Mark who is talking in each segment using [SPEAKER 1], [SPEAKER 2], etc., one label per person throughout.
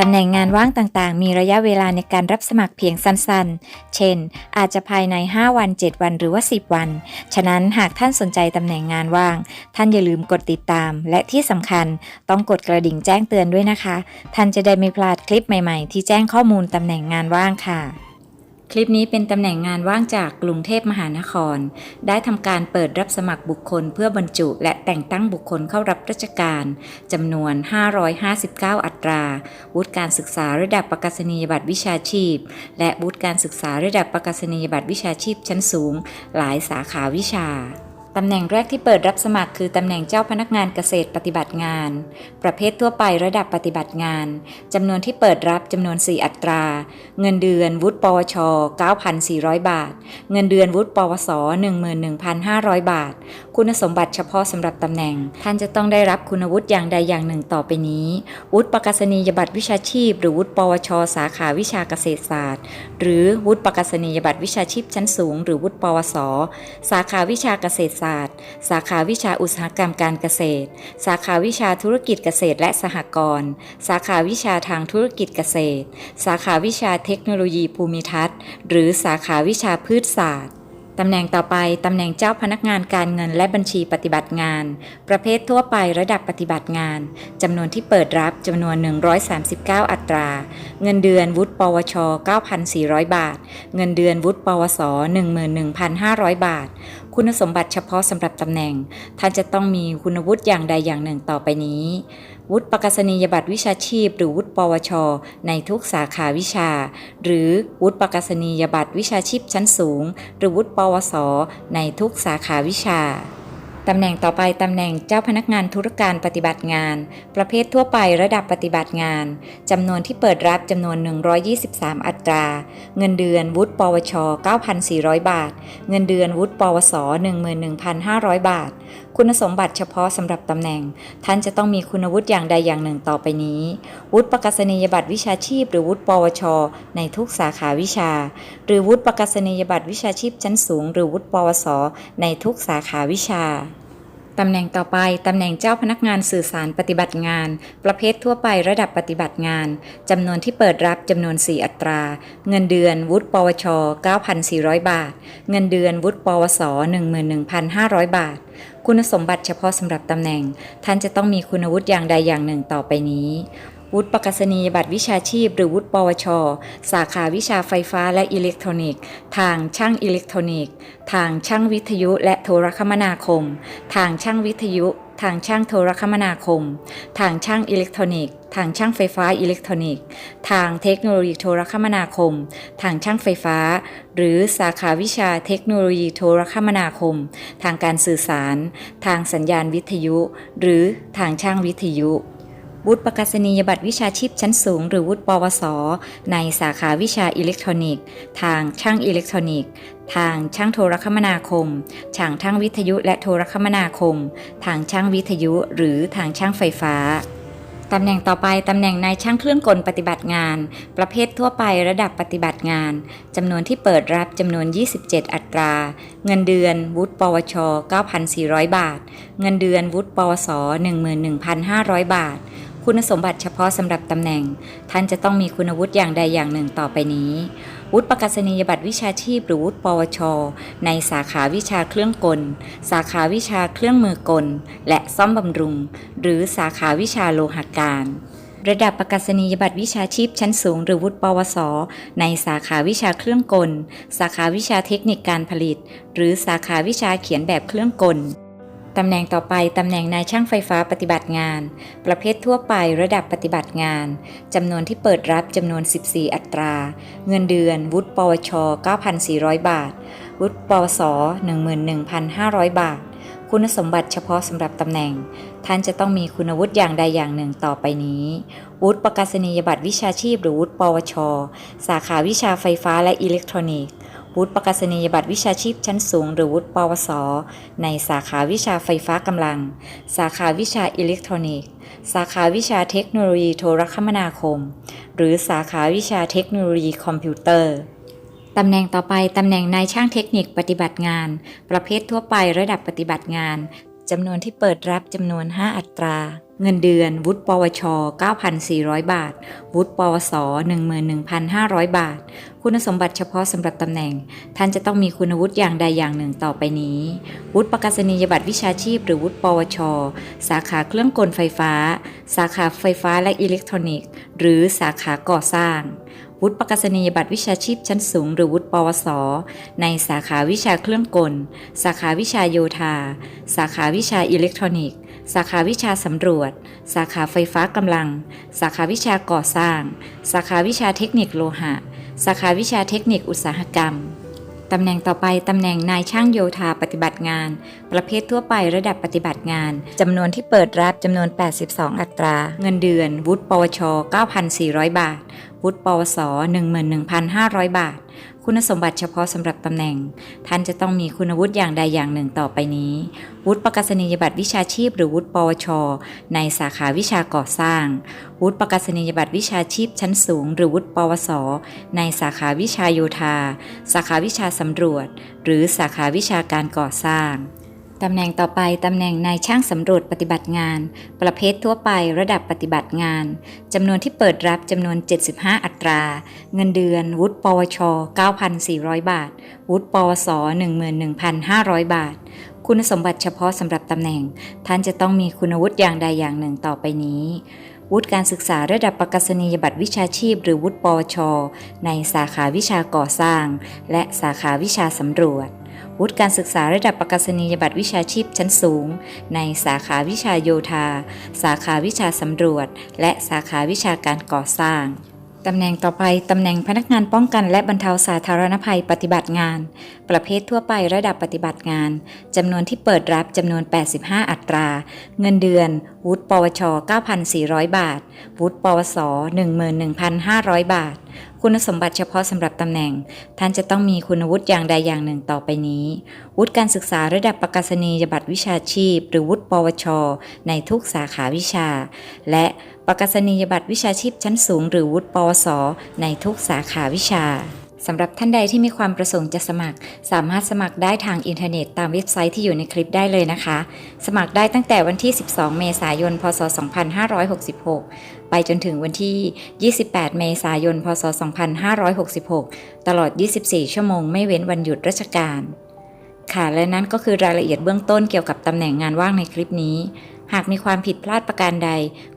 [SPEAKER 1] ตำแหน่งงานว่างต่างๆ มีระยะเวลาในการรับสมัครเพียงสั้นๆ เช่น อาจจะภายใน 5 วัน 7 วันหรือว่า 10 วัน ฉะนั้นหากท่านสนใจตำแหน่งงานว่าง ท่านอย่าลืมกดติดตาม และที่สำคัญต้องกดกระดิ่งแจ้งเตือนด้วยนะคะ ท่านจะได้ไม่พลาดคลิปใหม่ๆ ที่แจ้งข้อมูลตำแหน่งงานว่างค่ะ คลิปนี้เป็นตำแหน่งงานว่างจากกรุงเทพมหานคร ได้ทำการเปิดรับสมัครบุคคลเพื่อบรรจุและแต่งตั้งบุคคลเข้ารับราชการจำนวน 559 อัตรา วุฒิการศึกษาระดับประกาศนียบัตรวิชาชีพ และวุฒิการศึกษาระดับประกาศนียบัตรวิชาชีพชั้นสูง หลายสาขาวิชา ตำแหน่งแรกที่เปิดรับสมัครคือตำแหน่งเจ้าพนักงานเกษตรปฏิบัติงาน ประเภททั่วไประดับปฏิบัติงาน จำนวนที่เปิดรับจำนวน 4 อัตรา เงินเดือน วุฒิปวช 9,400 บาท เงินเดือนวุฒิปวส 11,500 บาท คุณสมบัติเฉพาะสำหรับตำแหน่ง ท่านจะต้องได้รับคุณวุฒิอย่างใดอย่างหนึ่งต่อไปนี้ วุฒิประกาศนียบัตรวิชาชีพ หรือวุฒิปวช สาขาวิชาเกษตรศาสตร์ หรือวุฒิประกาศนียบัตรวิชาชีพชั้นสูง หรือวุฒิปวส สาขาวิชาเกษตรศาสตร์สาขาวิชาอุตสาหกรรมการเกษตร สาขาวิชาธุรกิจเกษตรและสหกรณ์ สาขาวิชาทางธุรกิจเกษตร สาขาวิชาเทคโนโลยีภูมิทัศน์ หรือสาขาวิชาพืชศาสตร์ ตำแหน่งต่อไป ตำแหน่งเจ้าพนักงานการเงินและบัญชีปฏิบัติงาน ประเภททั่วไประดับปฏิบัติงาน จำนวนที่เปิดรับจำนวน 139 อัตรา เงินเดือนวุฒิปวช 9,400 บาท เงินเดือนวุฒิปวส 11,500 บาท คุณสมบัติเฉพาะสำหรับตำแหน่ง ท่านจะต้องมีคุณวุฒิอย่างใดอย่างหนึ่งต่อไปนี้ วุฒิประกาศนียบัตรวิชาชีพ หรือวุฒิปวช ในทุกสาขาวิชา หรือวุฒิประกาศนียบัตรวิชาชีพชั้นสูง หรือวุฒิปวส ในทุกสาขาวิชาตำแหน่งต่อไปตำแหน่งเจ้าพนักงานธุรการปฏิบัติงาน ประเภททั่วไประดับปฏิบัติงานจำนวนที่เปิดรับจำนวน 123 อัตรา เงินเดือนวุฒิปวช 9,400 บาท เงินเดือนวุฒิปวส 11,500 บาท คุณสมบัติเฉพาะสำหรับตำแหน่ง ท่านจะต้องมีคุณวุฒิอย่างใดอย่างหนึ่งต่อไปนี้ วุฒิประกาศนียบัตรวิชาชีพ หรือวุฒิปวช ในทุกสาขาวิชา หรือวุฒิประกาศนียบัตรวิชาชีพชั้นสูง หรือวุฒิปวส ในทุกสาขาวิชา ตำแหน่งต่อไป ตำแหน่งเจ้าพนักงานสื่อสารปฏิบัติงาน ประเภททั่วไประดับปฏิบัติงาน จำนวนที่เปิดรับจำนวน 4 อัตรา เงินเดือนวุฒิปวช 9,400 บาท เงินเดือนวุฒิปวส 11,500 บาท คุณสมบัติเฉพาะสำหรับตำแหน่ง ท่านจะต้องมีคุณวุฒิอย่างใดอย่างหนึ่งต่อไปนี้ วุฒิประกาศนียบัตรวิชาชีพ หรือวุฒิปวช สาขาวิชาไฟฟ้าและอิเล็กทรอนิกส์ ทางช่างอิเล็กทรอนิกส์ ทางช่างวิทยุและโทรคมนาคม ทางช่างวิทยุ ทางช่างโทรคมนาคม ทางช่างอิเล็กทรอนิกส์ ทางช่างไฟฟ้าอิเล็กทรอนิกส์ ทางเทคโนโลยีโทรคมนาคม ทางช่างไฟฟ้า หรือสาขาวิชาเทคโนโลยีโทรคมนาคม ทางการสื่อสาร ทางสัญญาณวิทยุ หรือทางช่างวิทยุ วุฒิประกาศนียบัตรวิชาชีพชั้นสูง หรือวุฒิปวส ในสาขาวิชาอิเล็กทรอนิกส์ ทางช่างอิเล็กทรอนิกส์ ทางช่างโทรคมนาคมช่างช่างวิทยุและโทรคมนาคม ทางช่างวิทยุ หรือทางช่างไฟฟ้าตำแหน่งต่อไป ตำแหน่งนายช่างเครื่องกลปฏิบัติงาน ประเภททั่วไประดับปฏิบัติงาน จำนวนที่เปิดรับจำนวน 27 อัตรา เงินเดือน วุฒิปวช 9,400 บาท เงินเดือนวุฒิปวส 11,500 บาท คุณสมบัติเฉพาะสำหรับตำแหน่ง ท่านจะต้องมีคุณวุฒิอย่างใดอย่างหนึ่งต่อไปนี้ วุฒิประกาศนียบัตรวิชาชีพหรือวุฒิปวช ในสาขาวิชาเครื่องกล สาขาวิชาเครื่องมือกล และซ่อมบำรุง หรือสาขาวิชาโลหการระดับประกาศนียบัตรวิชาชีพชั้นสูง หรือวุฒิปวส ในสาขาวิชาเครื่องกล สาขาวิชาเทคนิคการผลิต หรือสาขาวิชาเขียนแบบเครื่องกล ตำแหน่งต่อไปตำแหน่งนายช่างไฟฟ้าปฏิบัติงาน ประเภททั่วไประดับปฏิบัติงาน จำนวนที่เปิดรับจำนวน 14 อัตรา เงินเดือน วุฒิปวช 9,400 บาท วุฒิปวส 11,500 บาท คุณสมบัติเฉพาะสำหรับตำแหน่ง ท่านจะต้องมีคุณวุฒิอย่างใดอย่างหนึ่งต่อไปนี้ วุฒิประกาศนียบัตรวิชาชีพหรือวุฒิปวช สาขาวิชาไฟฟ้าและอิเล็กทรอนิกส์ วุฒิประกาศนียบัตรวิชาชีพชั้นสูง หรือวุฒิปวส ในสาขาวิชาไฟฟ้ากำลัง สาขาวิชาอิเล็กทรอนิกส์ สาขาวิชาเทคโนโลยีโทรคมนาคม หรือสาขาวิชาเทคโนโลยีคอมพิวเตอร์ตำแหน่งต่อไป ตำแหน่งนายช่างเทคนิคปฏิบัติงาน ประเภททั่วไประดับปฏิบัติงานจำนวนที่เปิดรับจำนวน 5 อัตรา เงินเดือน วุฒิปวช 9,400 บาท วุฒิปวส 11,500 บาท คุณสมบัติเฉพาะสำหรับตำแหน่ง ท่านจะต้องมีคุณวุฒิอย่างใดอย่างหนึ่งต่อไปนี้ วุฒิประกาศนียบัตรวิชาชีพ หรือวุฒิปวช สาขาเครื่องกลไฟฟ้า สาขาไฟฟ้าและอิเล็กทรอนิกส์ หรือสาขาก่อสร้าง วุฒิประกาศนียบัตรวิชาชีพชั้นสูง หรือวุฒิปวส ในสาขาวิชาเครื่องกล สาขาวิชาโยธา สาขาวิชาอิเล็กทรอนิกส์ สาขาวิชาสำรวจ สาขาไฟฟ้ากำลัง สาขาวิชาก่อสร้าง สาขาวิชาเทคนิคโลหะ สาขาวิชาเทคนิคอุตสาหกรรม ตำแหน่งต่อไป ตำแหน่งนายช่างโยธาปฏิบัติงาน ประเภททั่วไประดับปฏิบัติงาน จำนวนที่เปิดรับจำนวน 82 อัตรา เงินเดือน วุฒิปวช 9,400 บาท วุฒิปวส 11,500 บาท คุณสมบัติเฉพาะสำหรับตำแหน่ง ท่านจะต้องมีคุณวุฒิอย่างใดอย่างหนึ่งต่อไปนี้ วุฒิประกาศนียบัตรวิชาชีพ หรือวุฒิปวช ในสาขาวิชาก่อสร้าง วุฒิประกาศนียบัตรวิชาชีพชั้นสูง หรือวุฒิปวส ในสาขาวิชาโยธา สาขาวิชาสำรวจ หรือสาขาวิชาการก่อสร้าง ตำแหน่งต่อไป ตำแหน่งนายช่างสำรวจปฏิบัติงาน ประเภททั่วไประดับปฏิบัติงาน จำนวนที่เปิดรับจำนวน 75 อัตรา เงินเดือน วุฒิปวช 9,400 บาท วุฒิปวส 11,500 บาท คุณสมบัติเฉพาะสำหรับตำแหน่ง ท่านจะต้องมีคุณวุฒิอย่างใดอย่างหนึ่งต่อไปนี้วุฒิการศึกษาระดับประกาศนียบัตรวิชาชีพ หรือวุฒิปวช ในสาขาวิชาก่อสร้าง และสาขาวิชาสำรวจ วุฒิการศึกษาระดับประกาศนียบัตรวิชาชีพชั้นสูง ในสาขาวิชาโยธา สาขาวิชาสำรวจ และสาขาวิชาการก่อสร้างตำแหน่งต่อไป ตำแหน่งพนักงานป้องกันและบรรเทาสาธารณภัยปฏิบัติงาน ประเภททั่วไประดับปฏิบัติงาน จำนวนที่เปิดรับจำนวน 85 อัตรา เงินเดือน วุฒิปวช 9,400 บาท วุฒิปวส 11,500 บาท คุณสมบัติเฉพาะสำหรับตำแหน่ง ท่านจะต้องมีคุณวุฒิอย่างใดอย่างหนึ่งต่อไปนี้ วุฒิการศึกษาระดับประกาศนียบัตรวิชาชีพ หรือวุฒิปวช ในทุกสาขาวิชา และประกาศนียบัตรวิชาชีพชั้นสูง หรือวุฒิปวส ในทุกสาขาวิชา สำหรับท่านใดที่มีความประสงค์จะสมัคร สามารถสมัครได้ทางอินเทอร์เน็ตตามเว็บไซต์ที่อยู่ในคลิปได้เลยนะคะ สมัครได้ตั้งแต่วันที่ 12 เมษายน พศ 2566 ไปจนถึงวันที่ 28 เมษายน พศ 2566 ตลอด 24 ชั่วโมงไม่เว้นวันหยุดราชการ ค่ะและนั่นก็คือรายละเอียดเบื้องต้นเกี่ยวกับตำแหน่งงานว่างในคลิปนี้หากมีความผิดพลาดประการใด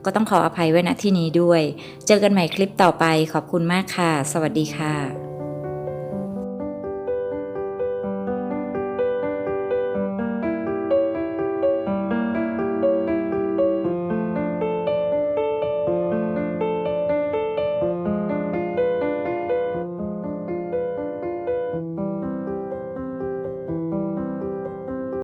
[SPEAKER 1] ก็ต้องขออภัยไว้ณที่นี้ด้วย เจอกันใหม่คลิปต่อไปขอบคุณมากค่ะ สวัสดีค่ะ